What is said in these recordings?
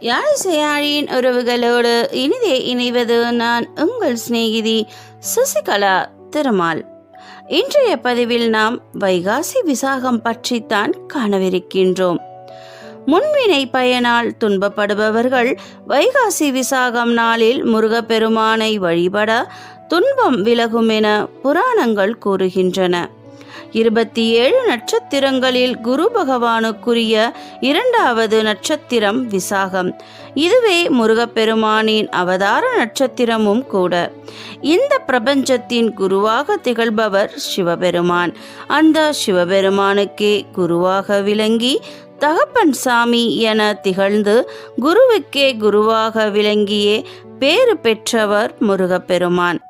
யாழிசையாழியின் உறவுகளோடு இனிதே இணைவது நான் உங்கள் சிநேகிதி சசிகலா திருமால். இன்றைய பதிவில் நாம் வைகாசி விசாகம் பற்றித்தான் காணவிருக்கின்றோம். முன்வினை பயனால் துன்பப்படுபவர்கள் வைகாசி விசாகம் நாளில் முருகப்பெருமானை வழிபட துன்பம் விலகும் என புராணங்கள் கூறுகின்றன. இருபத்தி ஏழு நட்சத்திரங்களில் குரு பகவானுக்குரிய இரண்டாவது நட்சத்திரம் விசாகம். இதுவே முருகப்பெருமானின் அவதார நட்சத்திரமும் கூட. இந்த பிரபஞ்சத்தின் குருவாக திகழ்பவர் சிவபெருமான். அந்த சிவபெருமானுக்கே குருவாக விளங்கி தகப்பன் சாமி என திகழ்ந்து குருவுக்கே குருவாக விளங்கியே பேறு பெற்றவர் முருகப்பெருமான்.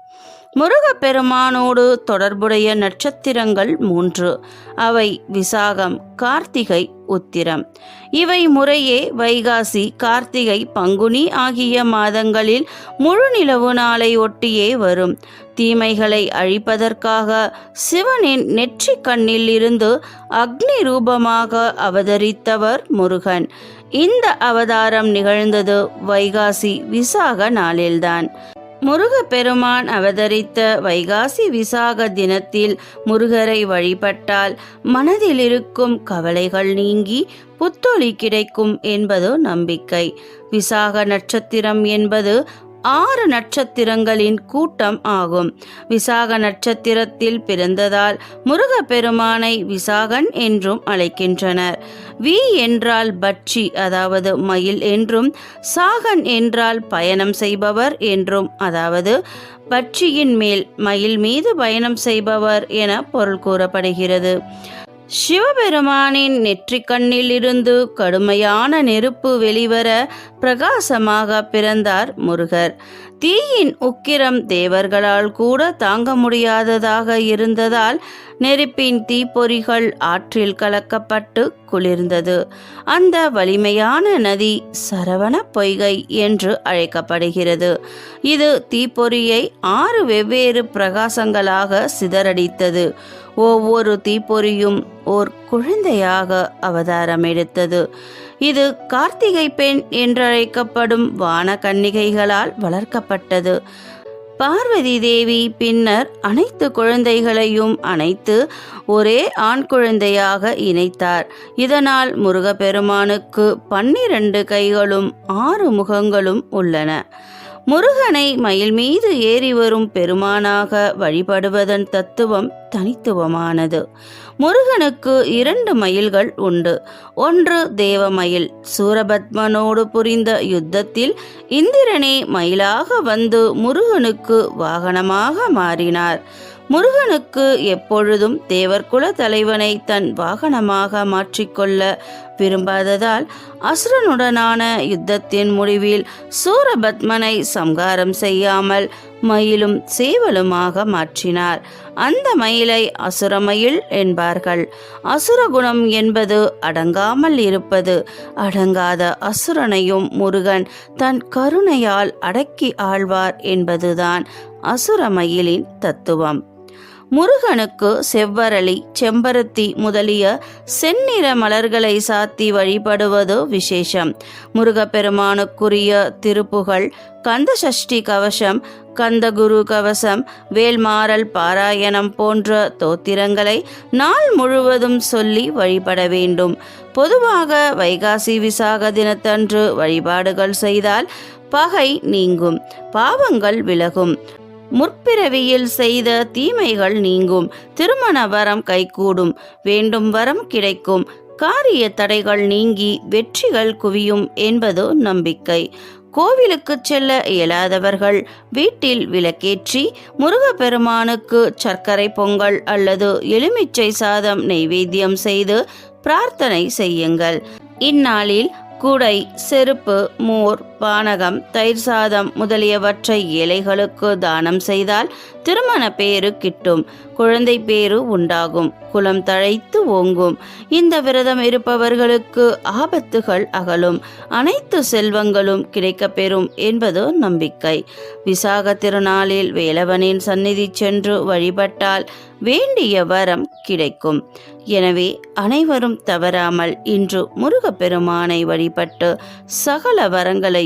முருகப்பெருமானோடு தொடர்புடைய நட்சத்திரங்கள் மூன்று. அவை விசாகம் கார்த்திகை உத்திரம். இவை முறையே வைகாசி கார்த்திகை பங்குனி ஆகிய மாதங்களில் முழு நிலவு நாளை ஒட்டியே வரும். தீமைகளை அழிப்பதற்காக சிவனின் நெற்றி கண்ணில் இருந்து அக்னி ரூபமாக அவதரித்தவர் முருகன். இந்த அவதாரம் நிகழ்ந்தது வைகாசி விசாக நாளில்தான். முருகப்பெருமான் அவதரித்த வைகாசி விசாக தினத்தில் முருகரை வழிபட்டால் மனதில் இருக்கும் கவலைகள் நீங்கி புத்தொளி கிடைக்கும் என்பது நம்பிக்கை. விசாக நட்சத்திரம் என்பது ஆறு நட்சத்திரங்களின் கூட்டம் ஆகும். விசாக நட்சத்திரத்தில் பிறந்ததால் முருகப்பெருமானை விசாகன் என்றும் அழைக்கின்றனர். வி என்றால் பட்சி அதாவது மயில் என்றும் சாகன் என்றால் பயணம் செய்பவர் என்றும் அதாவது பட்சியின் மேல் மயில் மீது பயணம் செய்பவர் என பொருள் கூறப்படுகிறது. சிவபெருமானின் நெற்றிக் கண்ணில் இருந்து கடுமையான நெருப்பு வெளிவர பிரகாசமாக பிறந்தார் முருகர். தீயின் உக்கிரம் தேவர்களால் கூட தாங்க முடியாததாக இருந்ததால் நெருப்பின் தீப்பொறிகள் ஆற்றில் கலக்கப்பட்டு குளிர்ந்தது. அந்த வலிமையான நதி சரவண பொய்கை என்று அழைக்கப்படுகிறது. இது தீப்பொறியை ஆறு வெவ்வேறு பிரகாசங்களாக சிதறடித்தது. ஒவ்வொரு தீப்பொறியும் ஓர் குழந்தையாக அவதாரம் எடுத்தது. இது கார்த்திகை பெண் என்றழைக்கப்படும் வான கன்னிகைகளால் வளர்க்கப்பட்டது. பார்வதி தேவி பின்னர் அனைத்து குழந்தைகளையும் அணைத்து ஒரே ஆண் குழந்தையாக இணைத்தார். இதனால் முருகப்பெருமானுக்கு பன்னிரண்டு கைகளும் ஆறு முகங்களும் உள்ளன. முருகனை மயில் மீது ஏறி வரும் பெருமானாக வழிபடுவதன் தத்துவம் தனித்துவமானது. முருகனுக்கு இரண்டு மயில்கள் உண்டு. ஒன்று தேவமயில். சூரபத்மனோடு புரிந்த யுத்தத்தில் இந்திரனே மயிலாக வந்து முருகனுக்கு வாகனமாக மாறினார். முருகனுக்கு எப்பொழுதும் தேவர்குல தலைவனை தன் வாகனமாக மாற்றிக்கொள்ள விரும்பாததால் அசுரனுடனான யுத்தத்தின் முடிவில் சூரபத்மனை சம்காரம் செய்யாமல் மயிலும் சேவலுமாக மாற்றினார். அந்த மயிலை அசுரமயில் என்பார்கள். அசுரகுணம் என்பது அடங்காமல் இருப்பது. அடங்காத அசுரனையும் முருகன் தன் கருணையால் அடக்கி ஆழ்வார் என்பதுதான் அசுரமயிலின் தத்துவம். முருகனுக்கு செவ்வரளி செம்பருத்தி முதலிய செந்நிற மலர்களை சாத்தி வழிபடுவது விசேஷம். முருகப்பெருமானுக்குரிய திருப்புகள் கந்த சஷ்டி கவசம் கந்தகுரு கவசம் வேல்மாறல் பாராயணம் போன்ற தோத்திரங்களை நாள் முழுவதும் சொல்லி வழிபட வேண்டும். பொதுவாக வைகாசி விசாக தினத்தன்று வழிபாடுகள் செய்தால் பகை நீங்கும் பாவங்கள் விலகும். முற்பிறவியில் செய்த தீமைகள் நீங்கும். திருமண வரம் கைகூடும். வேண்டும் வரம் கிடைக்கும். காரிய தடைகள் நீங்கி வெற்றிகள் குவியும் என்பது நம்பிக்கை. கோவிலுக்கு செல்ல இயலாதவர்கள் வீட்டில் விளக்கேற்றி முருகப்பெருமானுக்கு சர்க்கரை பொங்கல் அல்லது எலுமிச்சை சாதம் நெய்வேத்தியம் செய்து பிரார்த்தனை செய்யுங்கள். இந்நாளில் குடை செருப்பு மோர் பானகம் தயிர் சாதம் முதலியவற்றை ஏழைகளுக்கு தானம் செய்தால் திருமண பேரு கிட்டும் குழந்தை பேரு உண்டாகும் குலம் தழைத்து ஓங்கும். இந்த விரதம் இருப்பவர்களுக்கு ஆபத்துகள் அகலும் அனைத்து செல்வங்களும் கிடைக்கப்பெறும் என்பது நம்பிக்கை. விசாக திருநாளில் வேலவனின் சந்நிதி சென்று வழிபட்டால் வேண்டிய வரம் கிடைக்கும். எனவே அனைவரும் தவறாமல் இன்று முருகப்பெருமானை வழிபட்டு சகல வரங்களை